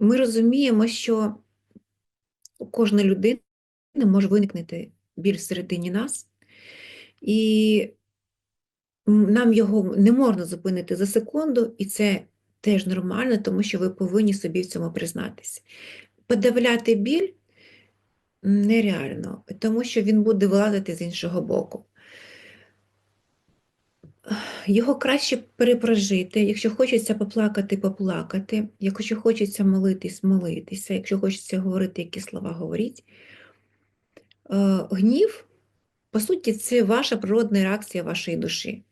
ми розуміємо, що у кожної людини може виникнути біль всередині нас, і нам його не можна зупинити за секунду, і це теж нормально, тому що ви повинні собі в цьому признатися. Подавляти біль нереально, тому що він буде вилазити з іншого боку. Його краще перепрожити, якщо хочеться поплакати, поплакати, якщо хочеться молитись, молитися, якщо хочеться говорити які слова, говоріть. Е, Гнів, по суті, це ваша природна реакція вашої душі,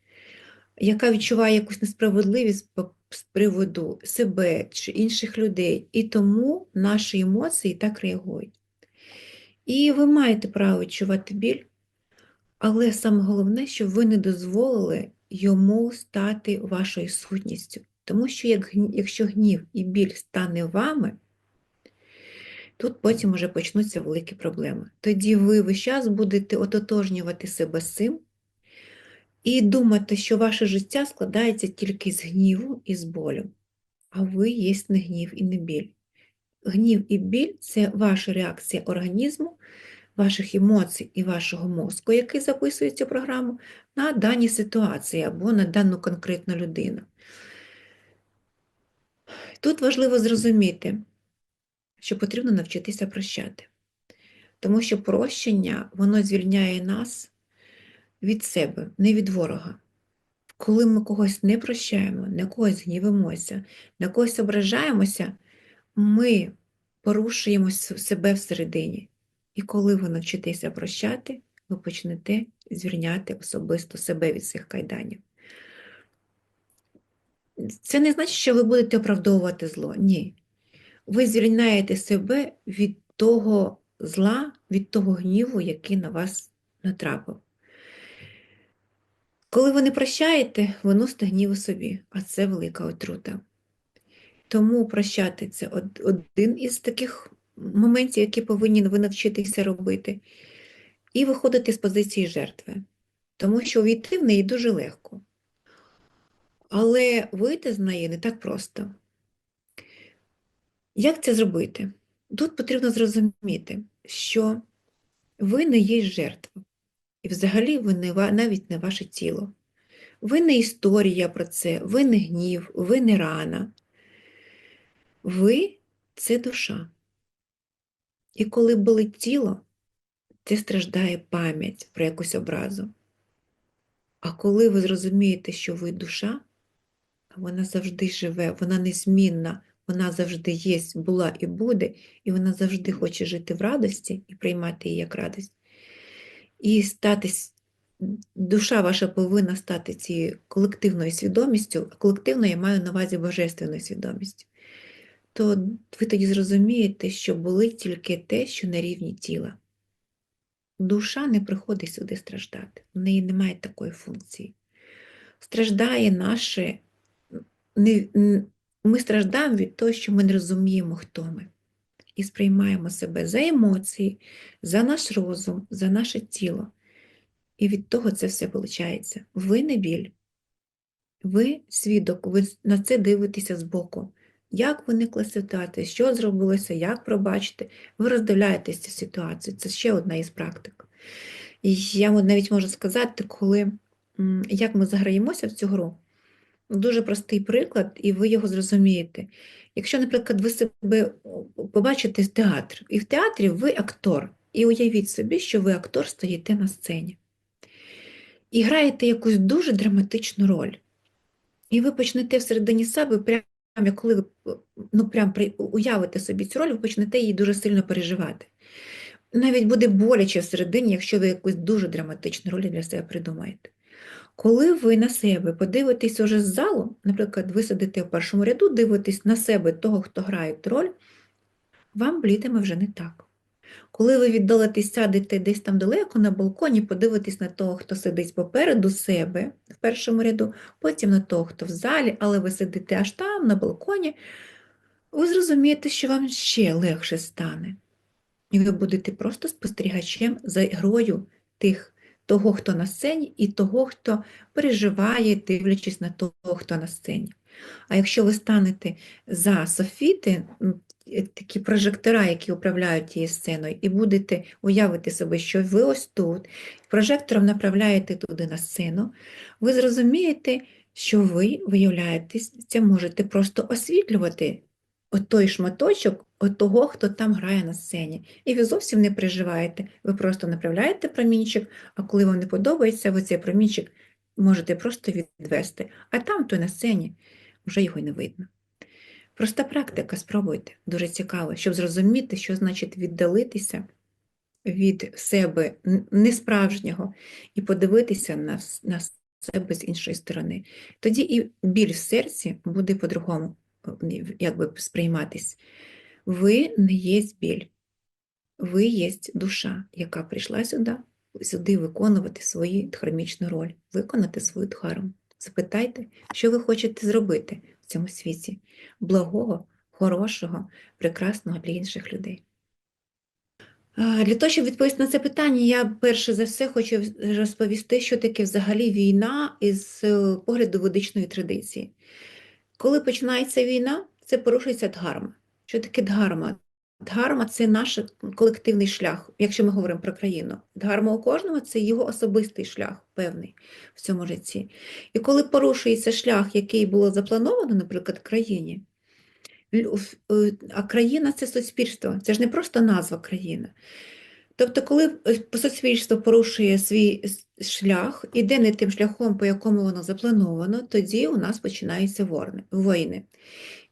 яка відчуває якусь несправедливість з приводу себе чи інших людей, і тому наші емоції так реагують. І ви маєте право відчувати біль, але саме головне, щоб ви не дозволили йому стати вашою сутністю. Тому що як, якщо гнів і біль стане вами, тут потім вже почнуться великі проблеми. Тоді ви весь час будете ототожнювати себе з цим і думати, що ваше життя складається тільки з гніву і з болю. А ви є не гнів і не біль. Гнів і біль це ваша реакція організму, ваших емоцій і вашого мозку, який записує цю програму, на дані ситуації або на дану конкретну людину. Тут важливо зрозуміти, що потрібно навчитися прощати. Тому що прощення, воно звільняє нас від себе, не від ворога. Коли ми когось не прощаємо, на когось гнівимося, на когось ображаємося, ми порушуємо себе всередині. І коли ви навчитеся прощати, ви почнете звільняти особисто себе від цих кайданів. Це не значить, що ви будете оправдовувати зло. Ні. Ви звільняєте себе від того зла, від того гніву, який на вас натрапив. Коли ви не прощаєте, ви носите у собі, а це велика отрута. Тому прощати це один із таких моментів, які повинні ви навчитися робити, і виходити з позиції жертви. Тому що увійти в неї дуже легко. Але вийти з неї не так просто. Як це зробити? Тут потрібно зрозуміти, що ви не є жертва, і взагалі ви не, навіть не ваше тіло. Ви не історія про це, ви не гнів, ви не рана. Ви це душа. І коли болить тіло, це страждає пам'ять про якусь образу. А коли ви зрозумієте, що ви душа, вона завжди живе, вона незмінна, вона завжди є, була і буде, і вона завжди хоче жити в радості і приймати її як радість. І статись, душа ваша повинна стати цією колективною свідомістю, а колективно я маю на увазі божественною свідомістю. То ви тоді зрозумієте, що болить тільки те, що на рівні тіла. Душа не приходить сюди страждати, в неї немає такої функції. Страждає наше. Ми страждаємо від того, що ми не розуміємо, хто ми. І сприймаємо себе за емоції, за наш розум, за наше тіло. І від того це все виходить. Ви не біль. Ви свідок, ви на це дивитеся збоку. Як виникла ситуація, що зробилося, як пробачити, ви роздивляєтесь цю ситуацію. Це ще одна із практик. І я навіть можу сказати, коли як ми заграємося в цю гру, дуже простий приклад, і ви його зрозумієте. Якщо, наприклад, ви себе побачите з театру, і в театрі ви актор, і уявіть собі, що ви актор стоїте на сцені і граєте якусь дуже драматичну роль. І ви почнете всередині себе, прямо коли ви ну, прям при- уявите собі цю роль, ви почнете її дуже сильно переживати. Навіть буде боляче всередині, якщо ви якусь дуже драматичну роль для себе придумаєте. Коли ви на себе подивитесь уже з залу, наприклад, ви сидите в першому ряду, дивитесь на себе того, хто грає роль, вам блітиме вже не так. Коли ви віддалитесь, сядете десь там далеко на балконі, подивитесь на того, хто сидить попереду себе в першому ряду, потім на того, хто в залі, але ви сидите аж там, на балконі, ви зрозумієте, що вам ще легше стане. І ви будете просто спостерігачем за грою тих, того, хто на сцені, і того, хто переживає, дивлячись на того, хто на сцені. А якщо ви станете за софіти, е, такі прожектора, які управляють тією сценою, і будете уявити собі, що ви ось тут, прожектором направляєте туди на сцену, ви зрозумієте, що ви виявляєтеся, можете просто освітлювати той шматочок от того, хто там грає на сцені. І ви зовсім не переживаєте, ви просто направляєте промінчик, а коли вам не подобається, ви цей промінчик можете просто відвести, а там, той на сцені, вже його й не видно. Проста практика, спробуйте, дуже цікаво, щоб зрозуміти, що значить віддалитися від себе несправжнього і подивитися на, на себе з іншої сторони. Тоді і біль в серці буде по-другому е, якби сприйматись. Ви не є біль, ви є душа, яка прийшла сюди, сюди виконувати свою дхармічну роль, виконати свою дхарму. Запитайте, що ви хочете зробити цьому світі благого, хорошого, прекрасного для інших людей. Для того, щоб відповісти на це питання, я перше за все хочу розповісти, що таке взагалі війна із е, погляду ведичної традиції. Коли починається війна, це порушується дхарма. Що таке дхарма? Дхарма це наш колективний шлях, якщо ми говоримо про країну. Дхарма у кожного це його особистий шлях, певний в цьому житті. І коли порушується шлях, який було заплановано, наприклад, країні, е, а країна це суспільство, це ж не просто назва країна. Тобто, коли е, суспільство порушує свій шлях, іде не тим шляхом, по якому воно заплановано, тоді у нас починаються війни.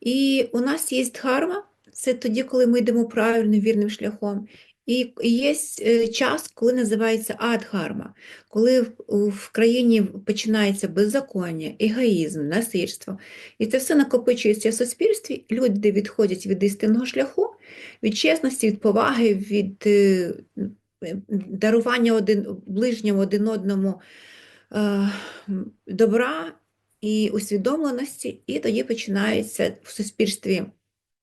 І у нас є дхарма, це тоді, коли ми йдемо правильним, вірним шляхом. І є е, час, коли називається адхарма, коли в, країні починається беззаконня, егоїзм, насильство. І це все накопичується в суспільстві, люди відходять від істинного шляху, від чесності, від поваги, від е, дарування один, ближньому один одному е, добра і усвідомленості, і тоді починається в суспільстві.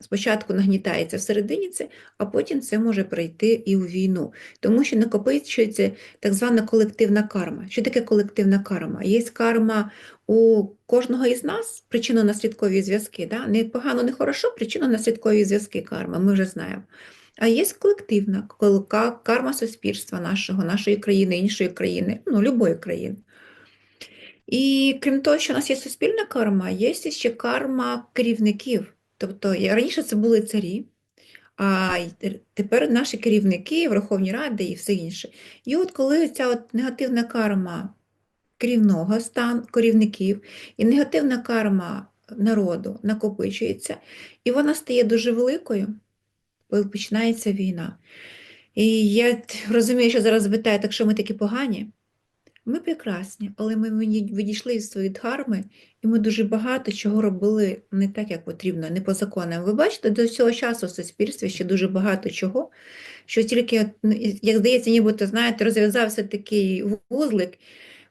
Спочатку нагнітається всередині це, а потім це може пройти і у війну, тому що накопичується так звана колективна карма. Що таке колективна карма? Є карма у кожного із нас, причинно-наслідкові зв'язки. Да? Не погано, не хорошо, причинно-наслідкові зв'язки карма, ми вже знаємо. А є колективна карма суспільства нашого, нашої країни, іншої країни, ну, любої країни. І крім того, що у нас є суспільна карма, є ще карма керівників. Тобто раніше це були царі, а тепер наші керівники, Верховні Ради і все інше. І от коли ця от негативна карма керівного стану, керівників і негативна карма народу накопичується, і вона стає дуже великою, коли починається війна. І я розумію, що зараз питають, так що ми такі погані. Ми прекрасні, але ми віді- відійшли від своєї дхарми, і ми дуже багато чого робили не так, як потрібно, не по законам. Ви бачите, до цього часу в суспільстві ще дуже багато чого, що тільки, як здається, нібито, знаєте, розв'язався такий вузлик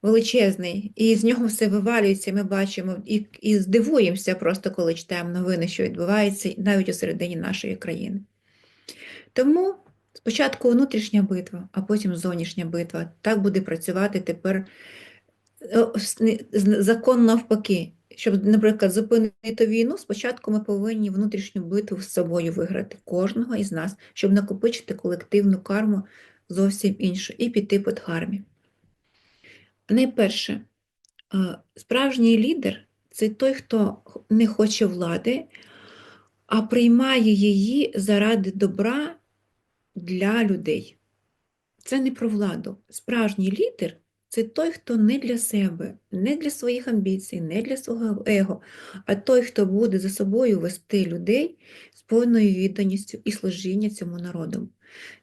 величезний, і з нього все вивалюється, ми бачимо і, і здивуємося просто, коли читаємо новини, що відбувається навіть у середині нашої країни. Тому спочатку внутрішня битва, а потім зовнішня битва. Так буде працювати тепер е, закон навпаки. Щоб, наприклад, зупинити війну, спочатку ми повинні внутрішню битву з собою виграти, кожного із нас, щоб накопичити колективну карму зовсім іншу і піти по дхармі. Найперше, е, справжній лідер це той, хто не хоче влади, а приймає її заради добра для людей. Це не про владу. Справжній лідер це той, хто не для себе, не для своїх амбіцій, не для свого его, а той, хто буде за собою вести людей з повною відданістю і служіння цьому народу.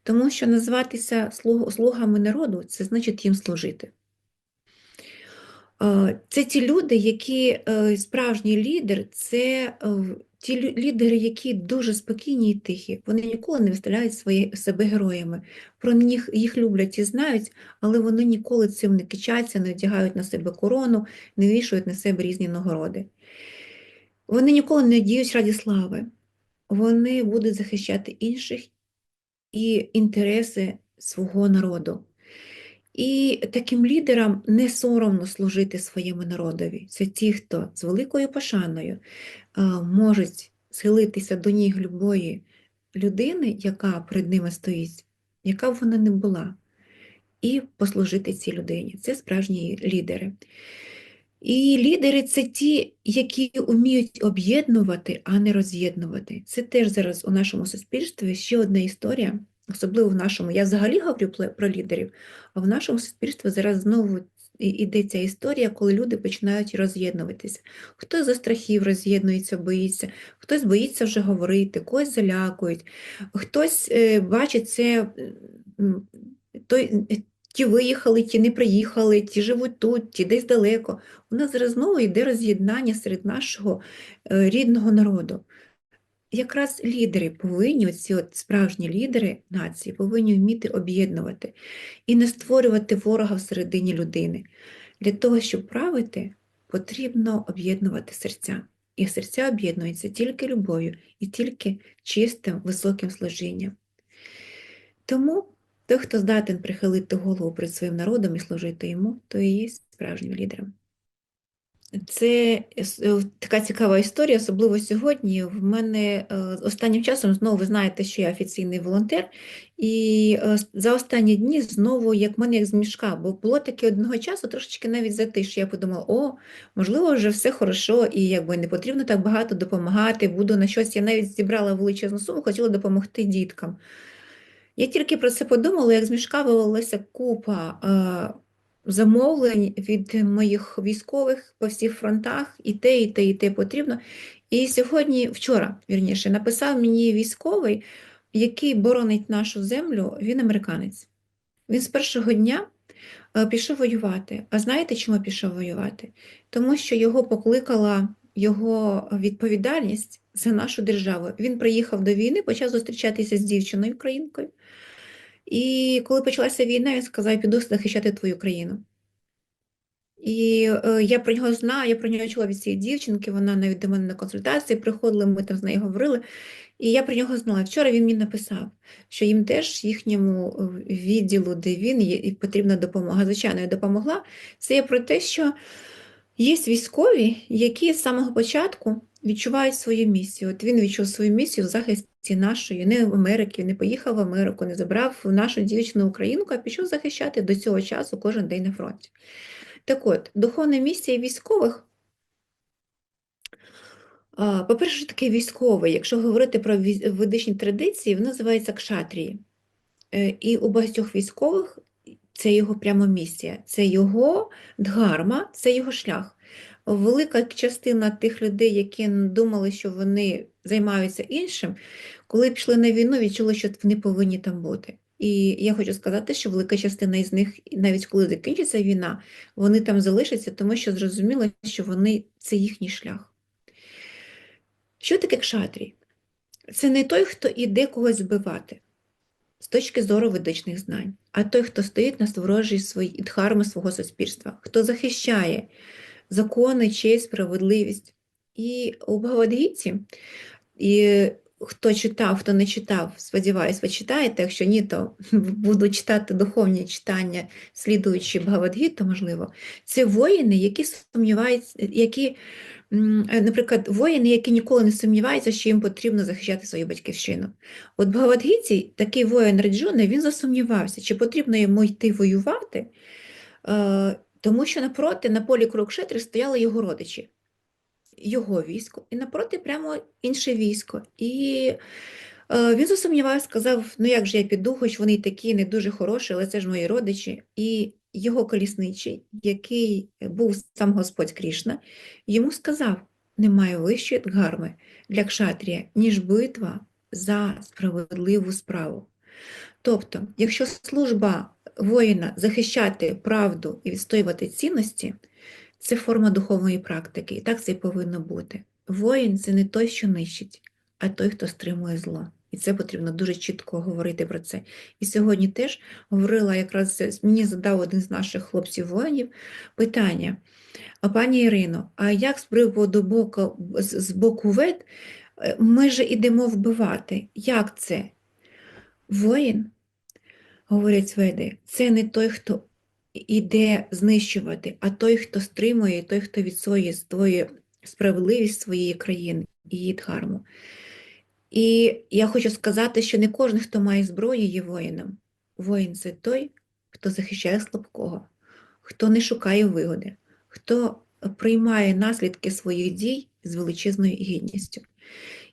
Тому що назватися слугами народу це значить їм служити. Е, Це ті люди, які е, справжній лідер, це е, ті лідери, які дуже спокійні і тихі. Вони ніколи не виставляють свої, себе героями. Про них їх люблять і знають, але вони ніколи цим не кичаться, не одягають на себе корону, не вішають на себе різні нагороди. Вони ніколи не діють раді слави. Вони будуть захищати інших і інтереси свого народу. І таким лідерам не соромно служити своєму народові. Це ті, хто з великою пошаною е, можуть схилитися до ніг любої людини, яка перед ними стоїть, яка б вона не була, і послужити цій людині. Це справжні лідери. І лідери це ті, які вміють об'єднувати, а не роз'єднувати. Це теж зараз у нашому суспільстві ще одна історія, особливо в нашому. Я взагалі говорю про лідерів, а в нашому суспільстві зараз знову іде ця історія, коли люди починають роз'єднуватися. Хтось за страхів роз'єднується, боїться, хтось боїться вже говорити, когось залякують, хтось е, бачить це. Той, е, ті виїхали, ті не приїхали, ті живуть тут, ті десь далеко. У нас зараз знову йде роз'єднання серед нашого е, рідного народу. Якраз лідери повинні, ці от справжні лідери нації, повинні вміти об'єднувати і не створювати ворога всередині людини. Для того, щоб правити, потрібно об'єднувати серця. І серця об'єднуються тільки любов'ю і тільки чистим, високим служінням. Тому той, хто здатен прихилити голову перед своїм народом і служити йому, то і є справжнім лідером. Це е, така цікава історія, особливо сьогодні. В мене е, останнім часом знову ви знаєте, що я офіційний волонтер, і е, за останні дні знову як мене як з мішка, бо було таке одного часу, трошечки навіть затиш. Я подумала, о, можливо, вже все хорошо, і якби не потрібно так багато допомагати, буду на щось. Я навіть зібрала величезну суму, хотіла допомогти діткам. Я тільки про це подумала, як з мішка вивелася купа е, замовлень від моїх військових по всіх фронтах, і те, і те, і те потрібно. І сьогодні, вчора, вірніше, написав мені військовий, який боронить нашу землю, він американець. Він з першого дня е, пішов воювати. А знаєте, чому пішов воювати? Тому що його покликала його відповідальність за нашу державу. Він приїхав до війни, почав зустрічатися з дівчиною українкою. І коли почалася війна, він сказав, піду захищати твою країну. І е, я про нього знаю, я про нього чула від цієї дівчинки, вона навіть до мене на консультації приходила, ми там з нею говорили. І я про нього знала. Вчора він мені написав, що їм теж їхньому е, відділу, де він є, і потрібна допомога. Звичайно, я допомогла. Це є про те, що є військові, які з самого початку відчувають свою місію. От він відчув свою місію в захисті нашої, не в Америки, не поїхав в Америку, не забрав нашу дівчину українку, а пішов захищати до цього часу кожен день на фронті. Так от, духовна місія військових, по-перше, таке військовий, якщо говорити про ведичні традиції, він називається кшатрії. Е, І у багатьох військових це його прямо місія, це його дхарма, це його шлях. Велика частина тих людей, які думали, що вони займаються іншим, коли пішли на війну, відчули, що вони повинні там бути. І я хочу сказати, що велика частина із них, навіть коли закінчиться війна, вони там залишаться, тому що зрозуміли, що вони це їхній шлях. Що таке кшатрій? Це не той, хто іде когось збивати з точки зору ведичних знань, а той, хто стоїть на сторожі свої дхарми свого суспільства, хто захищає закони, честь, справедливість. І у Бхагавадгіті, і хто читав, хто не читав, сподіваюсь, ви читаєте, якщо ні, то буду читати духовні читання, слідуючи Бхагавадгіту, можливо, це воїни, які сумніваються, які Наприклад, воїни, які ніколи не сумніваються, що їм потрібно захищати свою батьківщину. От в Бхагавадгіті такий воїн Раджуна, він засумнівався, чи потрібно йому йти воювати, е, тому що напроти, на полі Курукшетри стояли його родичі, його військо, і напроти прямо інше військо. І е, він засумнівався, сказав, ну як же я піду, хоч вони такі не дуже хороші, але це ж мої родичі. І його колісничий, який був сам Господь Крішна, йому сказав, немає вищої дгарми для кшатрія, ніж битва за справедливу справу. Тобто, якщо служба воїна захищати правду і відстоювати цінності, це форма духовної практики, і так це і повинно бути. Воїн це не той, що нищить, а той, хто стримує зло. І це потрібно дуже чітко говорити про це. І сьогодні теж говорила якраз мені задав один з наших хлопців-воїнів питання. А пані Ірино, а як з приводу боку, з, боку вед, е, ми ж ідемо вбивати. Як це? Воїн, говорять веди, це не той, хто іде знищувати, а той, хто стримує, той, хто відстоює свою справедливість своєї країни. її дхарму. І я хочу сказати, що не кожен, хто має зброю, є воїном. Воїн це той, хто захищає слабкого, хто не шукає вигоди, хто приймає наслідки своїх дій з величезною гідністю.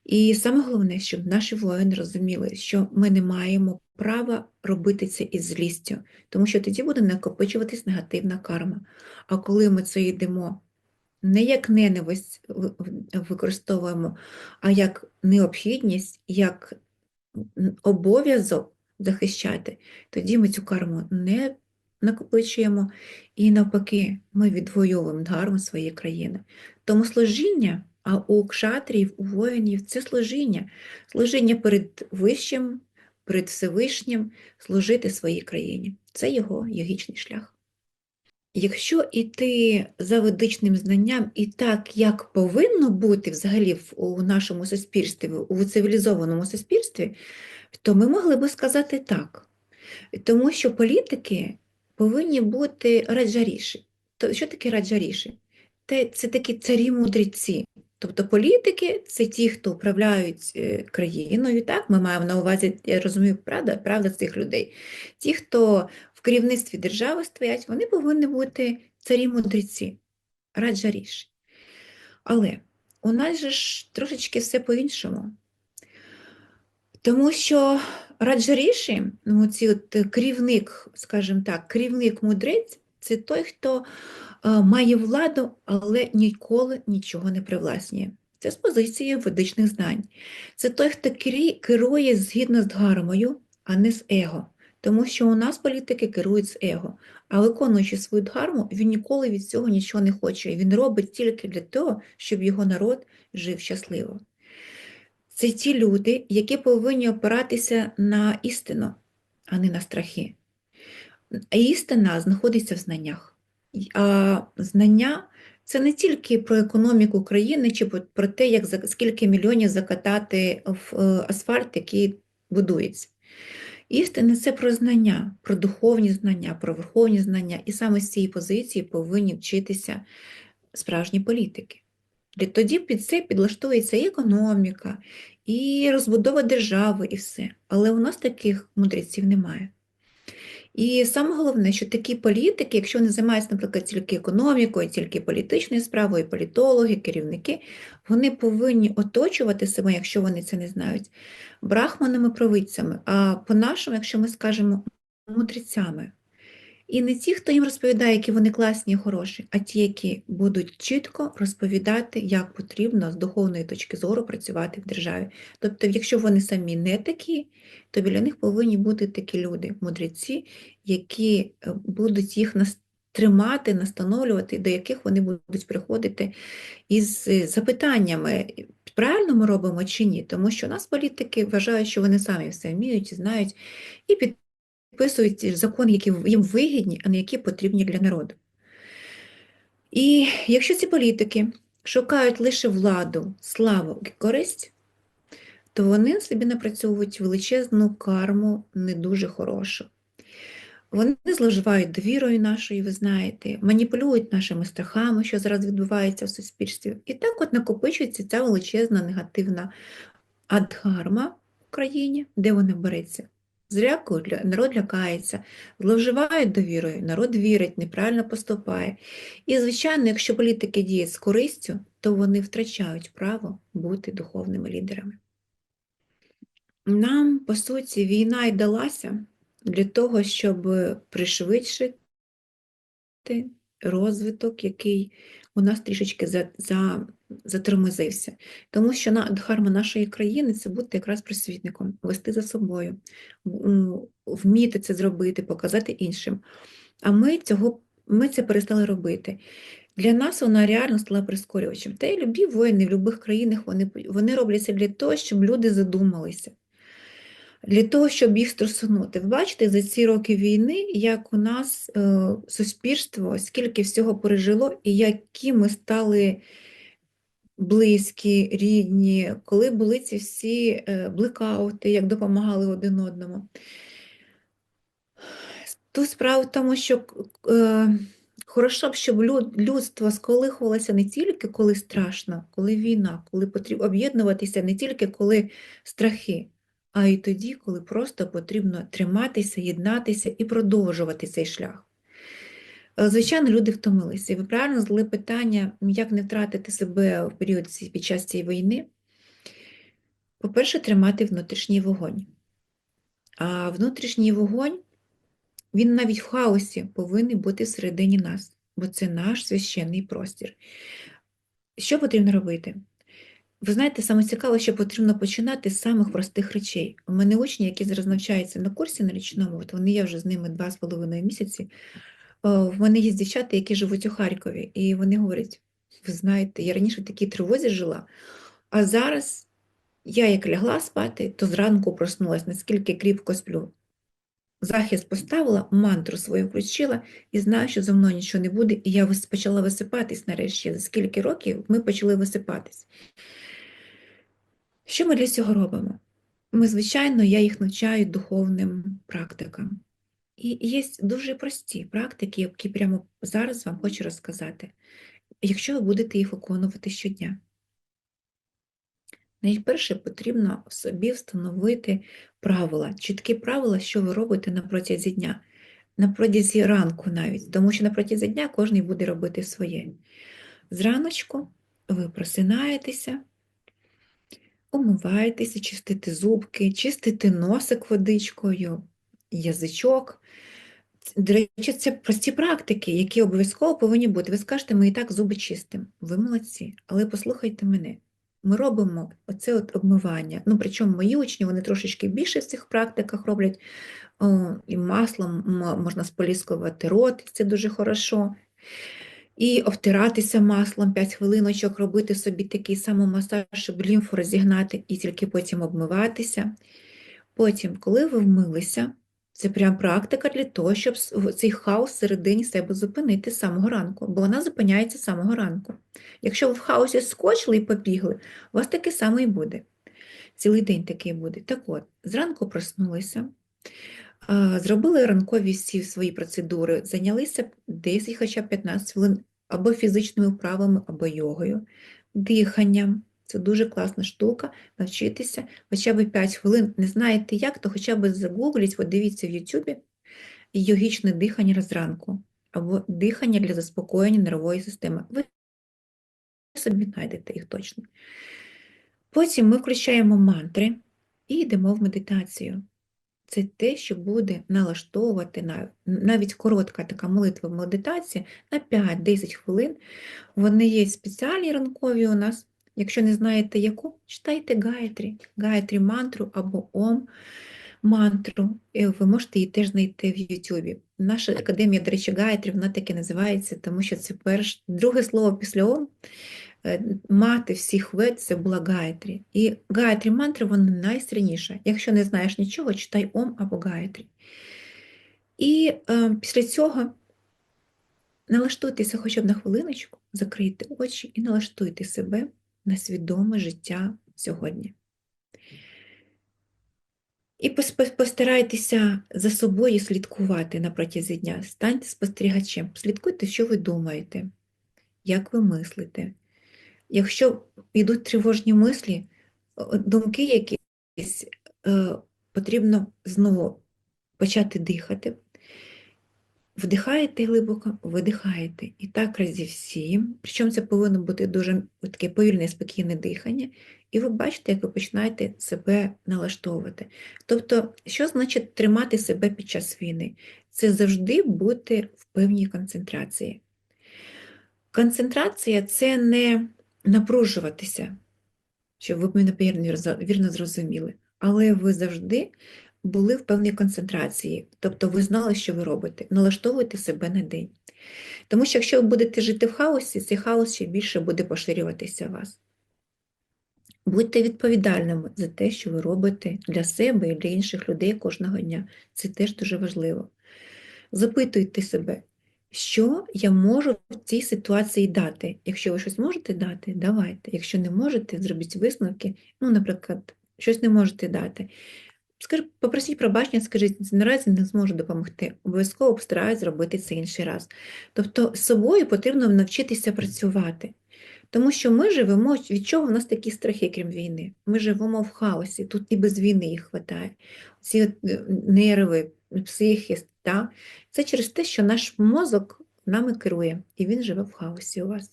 І саме головне, щоб наші воїни розуміли, що ми не маємо права робити це із злістю, тому що тоді буде накопичуватись негативна карма. А коли ми це йдемо не як ненависть використовуємо, а як необхідність, як обов'язок захищати, тоді ми цю карму не накопичуємо і навпаки ми відвоюємо дхарму своєї країни. Тому служіння, а у кшатрів, у воїнів це служіння, служіння перед вищим, перед Всевишнім, служити своїй країні. Це його йогічний шлях. Якщо йти за ведичним знанням і так, як повинно бути взагалі у нашому суспільстві, у цивілізованому суспільстві, то ми могли би сказати так. Тому що політики повинні бути раджаріші. То Що таке раджаріші? Це такі царі-мудреці. Тобто політики це ті, хто управляють е, країною. Так, ми маємо на увазі, я розумію, правда, правда цих людей. Ті, хто в керівництві держави стоять, вони повинні бути царі-мудреці, раджаріші. Але у нас же ж трошечки все по-іншому. Тому що раджаріші, ну, ці от керівник, скажімо так, керівник-мудрець це той, хто має владу, але ніколи нічого не привласнює. Це з позиції ведичних знань. Це той, хто керує згідно з дгармою, а не з его. Тому що у нас політики керують з его, а виконуючи свою дхарму, він ніколи від цього нічого не хоче. Він робить тільки для того, щоб його народ жив щасливо. Це ті люди, які повинні опиратися на істину, а не на страхи. Істина знаходиться в знаннях. А знання це не тільки про економіку країни чи про те, як скільки мільйонів закатати в е, асфальт, який будується. Істина це про знання, про духовні знання, про верховні знання, і саме з цієї позиції повинні вчитися справжні політики. Тоді під це підлаштується і економіка, і розбудова держави, і все. Але у нас таких мудреців немає. І саме головне, що такі політики, якщо вони займаються, наприклад, тільки економікою, тільки політичною справою, політологи, керівники, вони повинні оточувати себе, якщо вони це не знають, брахманами провидцями, а по-нашому, якщо ми скажемо, мудрецями. І не ті, хто їм розповідає, які вони класні і хороші, а ті, які будуть чітко розповідати, як потрібно з духовної точки зору працювати в державі. Тобто, якщо вони самі не такі, то біля них повинні бути такі люди, мудреці, які е, будуть їх тримати, настановлювати, до яких вони будуть приходити із е, запитаннями, правильно ми робимо чи ні, тому що нас політики вважають, що вони самі все вміють і знають, і під підписують закони, які їм вигідні, а не які потрібні для народу. І якщо ці політики шукають лише владу, славу і користь, то вони собі напрацьовують величезну карму не дуже хорошу. Вони зловживають довірою нашою, ви знаєте, маніпулюють нашими страхами, що зараз відбувається в суспільстві. І так от накопичується ця величезна негативна адхарма в країні, де вона береться. Зрякують, народ лякається, зловживають довірою, народ вірить, неправильно поступає. І, звичайно, якщо політики діють з користю, то вони втрачають право бути духовними лідерами. Нам, по суті, війна й далася для того, щоб пришвидшити розвиток, який у нас трішечки за, за, затормозився. Тому що на дхарма нашої країни це бути якраз просвітником, вести за собою, вміти це зробити, показати іншим. А ми цього ми це перестали робити. Для нас вона реально стала прискорювачем. Та й любі воїни в будь-яких країнах вони, вони робляться для того, щоб люди задумалися для того, щоб їх струсунути. Ви бачите, за ці роки війни, як у нас е, суспільство, скільки всього пережило, і які ми стали близькі, рідні, коли були ці всі е, блекаути, як допомагали один одному. Тут справа в тому, що е, хорошо б, щоб люд- людство сколихувалося не тільки коли страшно, коли війна, коли потрібно об'єднуватися не тільки коли страхи, а й тоді, коли просто потрібно триматися, єднатися і продовжувати цей шлях. Е, Звичайно, люди втомилися. І ви правильно задали питання, як не втратити себе в період під час цієї війни. По-перше, тримати внутрішній вогонь. А внутрішній вогонь, він навіть в хаосі повинен бути всередині нас, бо це наш священний простір. Що потрібно робити? Ви знаєте, саме цікаве, що потрібно починати з самих простих речей. У мене учні, які зараз навчаються на курсі на річному, от вони я вже з ними два з половиною місяці. О, В мене є дівчата, які живуть у Харкові, і вони говорять: ви знаєте, я раніше в такій тривозі жила, а зараз я як лягла спати, то зранку проснулась, наскільки кріпко сплю. Захист поставила, мантру свою включила і знаю, що зо мною нічого не буде, і я почала висипатись нарешті. За скільки років ми почали висипатись. Що ми для цього робимо? Ми, звичайно, я їх навчаю духовним практикам. І є дуже прості практики, які прямо зараз вам хочу розказати, якщо ви будете їх виконувати щодня. Найперше потрібно собі встановити правила, чіткі правила, що ви робите на протязі дня, на протязі ранку навіть, тому що на протязі дня кожен буде робити своє. Зраночку ви просинаєтеся, умиваєтеся, чистите зубки, чистите носик водичкою, язичок. До речі, це прості практики, які обов'язково повинні бути. Ви скажете, ми і так зуби чистимо. Ви молодці, але послухайте мене. Ми робимо оце от обмивання. Ну, причому мої учні вони трошечки більше в цих практиках роблять. О, і маслом можна споліскувати рот, це дуже хорошо. І обтиратися маслом 5 хвилиночок, робити собі такий самомасаж, щоб лімфу розігнати, і тільки потім обмиватися. Потім, коли ви вмилися, це прям практика для того, щоб цей хаос всередині себе зупинити з самого ранку, бо вона зупиняється з самого ранку. Якщо ви в хаосі скочили і побігли, у вас таке саме і буде. Цілий день такий буде. Так от, зранку проснулися, зробили ранкові всі свої процедури, зайнялися 10 хоча б 15 хвилин або фізичними вправами, або йогою, диханням. Це дуже класна штука, навчитися хоча б 5 хвилин. Не знаєте як, то хоча б загугліть, от дивіться в Ютубі йогічне дихання зранку, або дихання для заспокоєння нервової системи. Ви собі знайдете їх точно. Потім ми включаємо мантри і йдемо в медитацію. Це те, що буде налаштовувати навіть коротка така молитва медитація на 5-10 хвилин. Вони є спеціальні ранкові у нас. Якщо не знаєте яку, читайте гайтрі, гайтрі мантру або ом мантру. І Ви можете її теж знайти в Ютубі. Наша академія, до речі, гайтрі, вона так і називається, тому що це перше, друге слово після ом. Е, Мати всіх вед це була гайтрі. І гайтрі мантра вона найсильніша. Якщо не знаєш нічого, читай ом або гайтрі. І е, після цього налаштуйтеся хоча б на хвилиночку, закрийте очі і налаштуйте себе на свідоме життя сьогодні. І постарайтеся за собою слідкувати на протязі дня. Станьте спостерігачем, слідкуйте, що ви думаєте, як ви мислите. Якщо йдуть тривожні мислі, думки якісь, е, потрібно знову почати дихати. Вдихаєте глибоко, видихаєте. І так разів сім. Причому це повинно бути дуже таке повільне, спокійне дихання. І ви бачите, як ви починаєте себе налаштовувати. Тобто, що значить тримати себе під час війни? Це завжди бути в певній концентрації. Концентрація це не напружуватися, щоб ви мене вірно, зрозуміли, але ви завжди були в певній концентрації, тобто ви знали, що ви робите, налаштовуйте себе на день. Тому що якщо ви будете жити в хаосі, цей хаос ще більше буде поширюватися у вас. Будьте відповідальними за те, що ви робите для себе і для інших людей кожного дня. Це теж дуже важливо. Запитуйте себе, що я можу в цій ситуації дати. Якщо ви щось можете дати, давайте. Якщо не можете, зробіть висновки. Ну, наприклад, щось не можете дати. Скажи, попросіть пробачення, скажіть, наразі не зможу допомогти. Обов'язково постараюсь зробити це інший раз. Тобто з собою потрібно навчитися працювати. Тому що ми живемо, від чого в нас такі страхи, крім війни? Ми живемо в хаосі, тут і без війни їх вистачає. Ці е, нерви, психіс, та? це через те, що наш мозок нами керує, і він живе в хаосі у вас.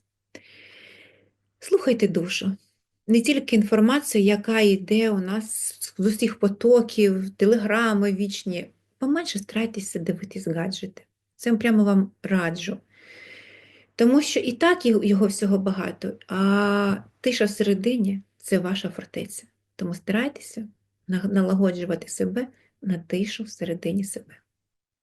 Слухайте душу. Не тільки інформацію, яка йде у нас з усіх потоків, телеграми вічні. Поменше старайтеся дивитись гаджети. Це прямо вам раджу. Тому що і так його всього багато, а тиша всередині це ваша фортеця. Тому старайтеся налагоджувати себе на тишу всередині себе.